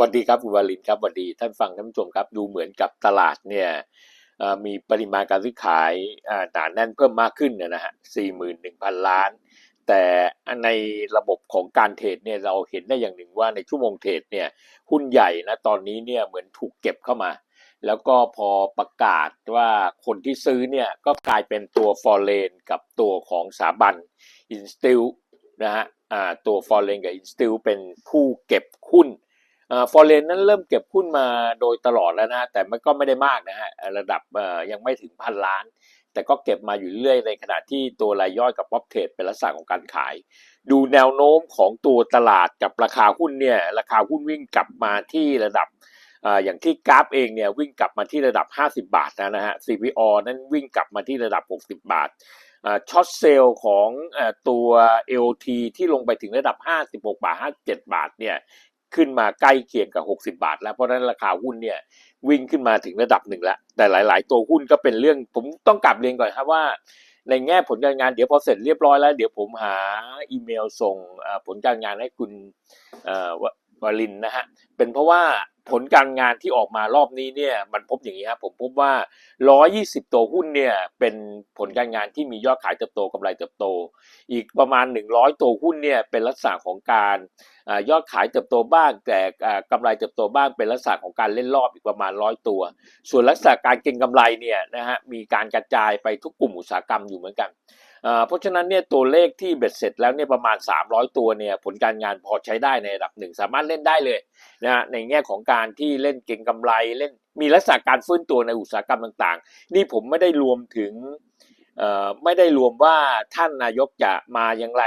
วัสดีครับคุณวาลินครับสวัสดีท่านฟังท่านผู้ชมครับ ดูเหมือนกับตลาดเนี่ยมีปริมาณการซื้อขายอ่าหนาแน่นเพิ่มมากขึ้นนะฮะ41,000 ล้าน แต่ในระบบของการเทรดเนี่ยเราเห็นได้อย่างหนึ่งว่าในชั่วโมงเทรดเนี่ยหุ้นใหญ่นะตอนนี้เนี่ยเหมือนถูกเก็บเข้ามา แล้วก็พอประกาศว่าคนที่ซื้อเนี่ยก็กลายเป็นตัวฟอร์เรนกับตัวของสาบันอินสติลนะฮะตัวฟอร์เรนกับอินสติลเป็นผู้เก็บหุ้น ฟอร์เรนนั้นเริ่มเก็บหุ้นมาโดยตลอดแล้วนะ แต่มันก็ไม่ได้มากนะฮะระดับอ่อยังไม่ถึงพันล้าน แต่ก็เก็บมาอยู่เรื่อยในขณะที่ตัวรายย่อยกับป๊อปเทรดเป็นลักษณะของการขาย ดูแนวโน้มของตัวตลาดกับราคาหุ้นเนี่ยราคาหุ้นวิ่งกลับมาที่ระดับอ่าอย่างที่กราฟเองเนี่ยวิ่งกลับมาที่ระดับ 50 บาทนะนะฮะ CPO นั้นวิ่งกลับมาที่ระดับ 60 บาทช็อตเซลล์ของตัว LT ที่ลงไปถึงระดับ 56 บาท 57 บาทเนี่ย ขึ้นมาใกล้เคียงกับ 60 บาท แล้วเพราะนั้นราคาหุ้นเนี่ยวิ่งขึ้นมาถึงระดับหนึ่งแล้ว แต่หลาย ๆ ตัวหุ้นก็เป็นเรื่องผมต้องกลับเรียนก่อนครับว่า ในแง่ผลการงานเดี๋ยวพอเสร็จเรียบร้อยแล้ว เดี๋ยวผมหาอีเมลส่งผลการงานให้คุณเอ่อ ววลินนะฮะเป็นเพราะว่าผลการงานที่ออกมารอบนี้เนี่ยมันพบอย่างนี้ครับผมพบว่า 120 ตัวหุ้นเนี่ยเป็นผลการงานที่มียอดขายเติบโตกำไรเติบโต อีกประมาณ 100 ตัวหุ้นเนี่ยเป็นลักษณะของการอยอดขายเติบโตบ้าง แต่อ่ากำไรเติบโตบ้างเป็นลักษณะของการเล่นรอบอีกประมาณร้อยตัว ส่วนลักษณะการเก็งกำไรเนี่ยนะฮะมีการกระจายไปทุกกลุ่มอุตสาหกรรมอยู่เหมือนกัน เพราะฉะนั้นเนี่ยตัวเลขที่เบ็ดเสร็จแล้วเนี่ยประมาณ 300 ตัวเนี่ยผลการงานพอใช้ได้ในระดับหนึ่ง สามารถเล่นได้เลยนะฮะในแง่ของการที่เล่นเก็งกำไรเล่นมีลักษณะการฟื้นตัวในอุตสาหกรรมต่างๆ นี่ผมไม่ได้รวมถึงไม่ได้รวมว่าท่านนายกจะมาอย่างไร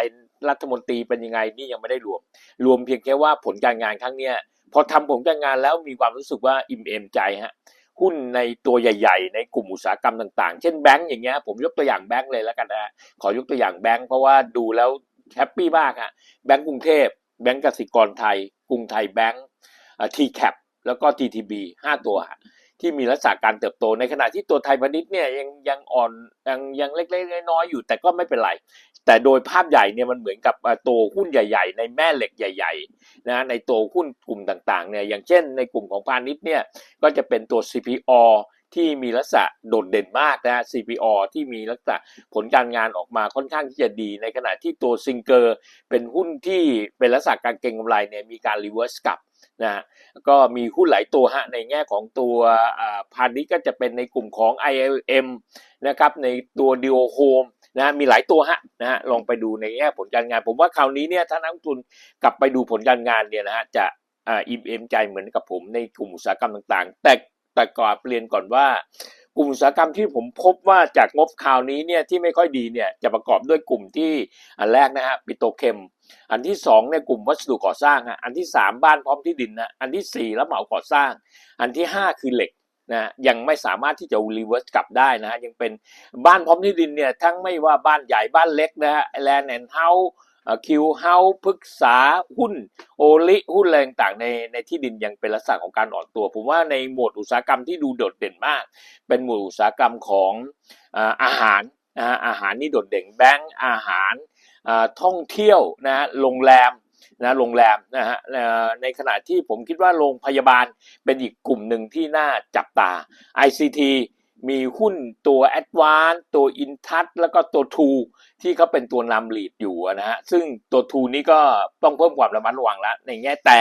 รัฐมนตรีเป็นยังไงนี่ยังไม่ได้รวม รวมเพียงแค่ว่าผลการงานครั้งเนี้ยพอทำผลการงานแล้วมีความรู้สึกว่าอิ่มเอมใจฮะ หุ้นในตัวใหญ่ ๆ ในกลุ่มอุตสาหกรรมต่างๆ เช่นแบงก์อย่างเงี้ยผมยกตัวอย่างแบงก์เลยแล้วกันนะขอยกตัวอย่างแบงก์เพราะว่าดูแล้วแฮปปี้มากฮะแบงก์กรุงเทพแบงก์กสิกรไทย กรุงไทยแบงก์ทีแคปแล้วก็ TTB ห้าตัวฮะ ที่มีลักษณะการเติบโตในขณะที่ตัวไทยพาณิชย์เนี่ยยังยังอ่อนยังยังเล็กๆน้อยๆอยู่แต่ก็ไม่เป็นไร แต่โดยภาพใหญ่เนี่ยมันเหมือนกับตัวหุ้นใหญ่ ๆ ในแม่เหล็กใหญ่ๆนะในตัวหุ้นกลุ่มต่างๆเนี่ยอย่างเช่น ในกลุ่มของพาณิชย์เนี่ยก็จะเป็นตัว CPO ที่มีลักษณะโดดเด่นมากนะ CPO ที่มีลักษณะผลการงานออกมาค่อนข้างที่จะดี ในขณะที่ตัวซิงเกอร์เป็นหุ้นที่เป็นลักษณะการเก็งกำไรเนี่ยมีการรีเวิร์สกลับ นะฮะก็มีหุ้นหลายตัวฮะในแง่ของตัวพาณิชย์ก็จะเป็นในกลุ่มของ ILM นะครับในตัว d ิโอโฮมนะมีหลายตัวฮะนะฮะลองไปดูในแง่ผลการงาน ผมว่าคราวนี้เนี่ยถ้านักลงทุนกลับไปดูผลการงานเนี่ยนะฮะจะอิ่มเอมใจเหมือนกับผมในกลุ่มอุตสาหกรรมต่างๆ แต่แต่ก่อนเรียนก่อนว่า กลุ่มอุตสาหกรรมที่ผมพบว่าจากงบคราวนี้เนี่ยที่ไม่ค่อยดีเนี่ยจะประกอบด้วยกลุ่มที่อันแรกนะฮะปิโตเคมอันที่สองเนี่ยกลุ่มวัสดุก่อสร้างฮะอันที่สามบ้านพร้อมที่ดินนะอันที่สี่รับเหมาก่อสร้าง อันที่ห้าคือเหล็กนะยังไม่สามารถที่จะรีเวิร์สกลับได้นะฮะยังเป็นบ้านพร้อมที่ดินเนี่ยทั้งไม่ว่าบ้านใหญ่บ้านเล็กนะฮะแลนด์แอนด์เฮาส์ คิวเฮาส์พฤกษาหุ้นโอลิหุ้นอะไรต่างในในที่ดินยังเป็นลักษณะของการอ่อนตัว ผมว่าในหมวดอุตสาหกรรมที่ดูโดดเด่นมาก เป็นหมวดอุตสาหกรรมของอาหารอาหารนี่โดดเด่นแบงก์อาหารท่องเที่ยวนะฮะโรงแรมนะโรงแรมนะฮะในขณะที่ผมคิดว่าโรงพยาบาลเป็นอีกกลุ่มหนึ่งที่น่าจับตา ICT มีหุ้นตัว a d v a n c e ตัว Intouch แล้วก็ตัว True ที่เขาเป็นตัวนำลีดอยู่นะฮะซึ่งตัว True นี้ก็ต้องเพิ่มความระมัดระวังแล้วในแง่แต่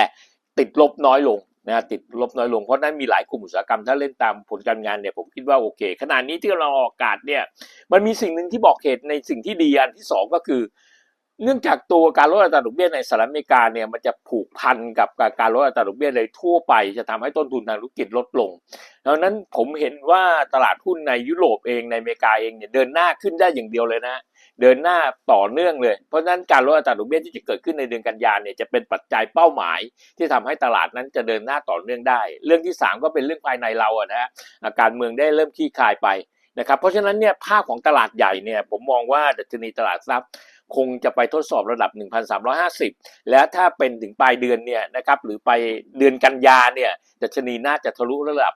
ติดลบน้อยลงนะฮะติดลบน้อยลงเพราะนั้นมีหลายกลุ่มอุตสาหกรรมถ้าเล่นตามผลการงานเนี่ยผมคิดว่าโอเค ขณะนี้ที่เราออกอากาศเนี่ยมันมีสิ่งหนึ่งที่บอกเหตุในสิ่งที่ดีอันที่สองก็คือ เนื่องจากตัวการลดอัตราดอกเบี้ยในสหรัฐอเมริกาเนี่ยมันจะผูกพันกับการลดอัตราดอกเบี้ยในทั่วไป จะทำให้ต้นทุนทางธุรกิจลดลงดังนั้นผมเห็นว่าตลาดหุ้นในยุโรปเองในอเมริกาเองเนี่ยเดินหน้าขึ้นได้อย่างเดียวเลยนะเดินหน้าต่อเนื่องเลย เพราะฉะนั้นการลดอัตราดอกเบี้ยที่จะเกิดขึ้นในเดือนกันยายนเนี่ยจะเป็นปัจจัยเป้าหมาย ที่ทำให้ตลาดนั้นจะเดินหน้าต่อเนื่องได้ เรื่องที่สามก็เป็นเรื่องภายในเราอะนะฮะอาการเมืองได้เริ่มคลี่คลายไปนะครับเพราะฉะนั้นเนี่ยภาพของตลาดใหญ่เนี่ยผมมองว่าดัชนีตลาดทรัพย์ คงจะไปทดสอบระดับ 1,350 และถ้าเป็นถึงปลายเดือนเนี่ยนะครับหรือไปเดือนกันยาเนี่ยดัชนีน่าจะทะลุระดับ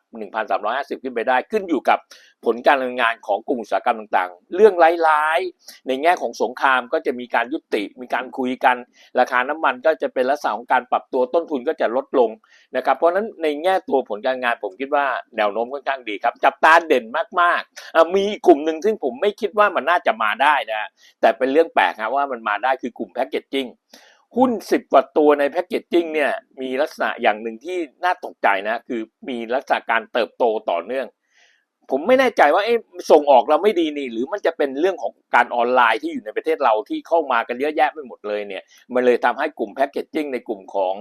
1,350 ขึ้นไปได้ ขึ้นอยู่กับ ผลการดำเนินงานของกลุ่มอุตสาหกรรมต่างๆ เรื่องร้ายๆ ในแง่ของสงครามก็จะมีการยุติ มีการคุยกัน ราคาน้ำมันก็จะเป็นลักษณะของการปรับตัวต้นทุนก็จะลดลงนะครับ เพราะฉะนั้นในแง่ตัวผลการงานผมคิดว่าแนวโน้มค่อนข้างดีครับ จับตาเด่นมากๆ มีกลุ่มหนึ่งซึ่งผมไม่คิดว่ามันน่าจะมาได้นะ แต่เป็นเรื่องแปลกครับว่ามันมาได้คือกลุ่มแพคเกจจิ้งหุ้น 10 กว่าตัวในแพคเกจจิ้งเนี่ยมีลักษณะอย่างหนึ่งที่น่าตกใจนะ คือมีลักษณะการเติบโตต่อเนื่อง ผมไม่แน่ใจว่าเอ๊ะส่งออกเราไม่ดีนี่ หรือมันจะเป็นเรื่องของการออนไลน์ที่อยู่ในประเทศเราที่เข้ามากันเยอะแยะไปหมดเลยเนี่ย มันเลยทำให้กลุ่มแพคเกจจิ้งในกลุ่มของ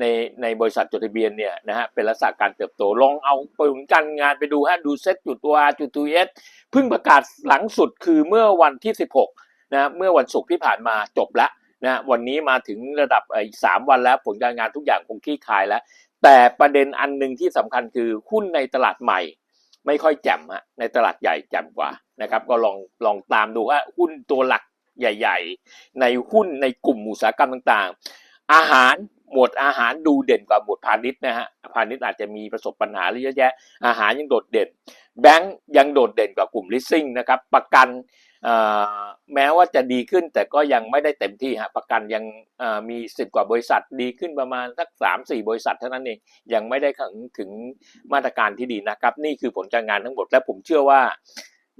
ในในบริษัทจดทะเบียนเนี่ยนะฮะเป็นลักษณะการเติบโตลองเอาผลการงานไปดูฮะดูเซ็ตจุดตัวจุดตัว S เพิ่งประกาศหลังสุดคือเมื่อวันที่ 16นะเมื่อวันศุกร์ที่ผ่านมาจบแล้วนะวันนี้มาถึงระดับอีกสามวันแล้วผลการงานทุกอย่างคงคลี่คลายแล้ว แต่ประเด็นอันหนึ่งที่สำคัญคือหุ้นในตลาดใหม่ ไม่ค่อยแจ่มฮะในตลาดใหญ่แจ่มกว่านะครับก็ลองลองตามดูว่าหุ้นตัวหลักใหญ่ ๆ ในหุ้นในกลุ่มอุตสาหกรรมต่างๆ อาหารหมวดอาหารดูเด่นกว่าหมวดพาณิชย์นะฮะพาณิชย์อาจจะมีประสบปัญหาเยอะแยะ อาหารยังโดดเด่น แบงก์ยังโดดเด่นกว่ากลุ่มลิสซิ่งนะครับประกัน แม้ว่าจะดีขึ้นแต่ก็ยังไม่ได้เต็มที่ฮะประกันยังมีสิบกว่าบริษัทดีขึ้นประมาณสักสามสี่บริษัทเท่านั้นเองยังไม่ได้ถึงถึงมาตรการที่ดีนะครับ นี่คือผลการงานทั้งหมดและผมเชื่อว่า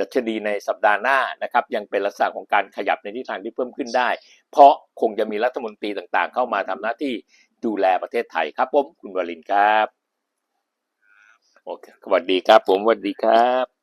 ดัชนีในสัปดาห์หน้านะครับยังเป็นลักษณะของการขยับในทิศทางที่เพิ่มขึ้นได้ เพราะคงจะมีรัฐมนตรีต่างๆ เข้ามาทำหน้าที่ดูแลประเทศไทยครับผมคุณวรินครับโอเคสวัสดีครับผมสวัสดีครับ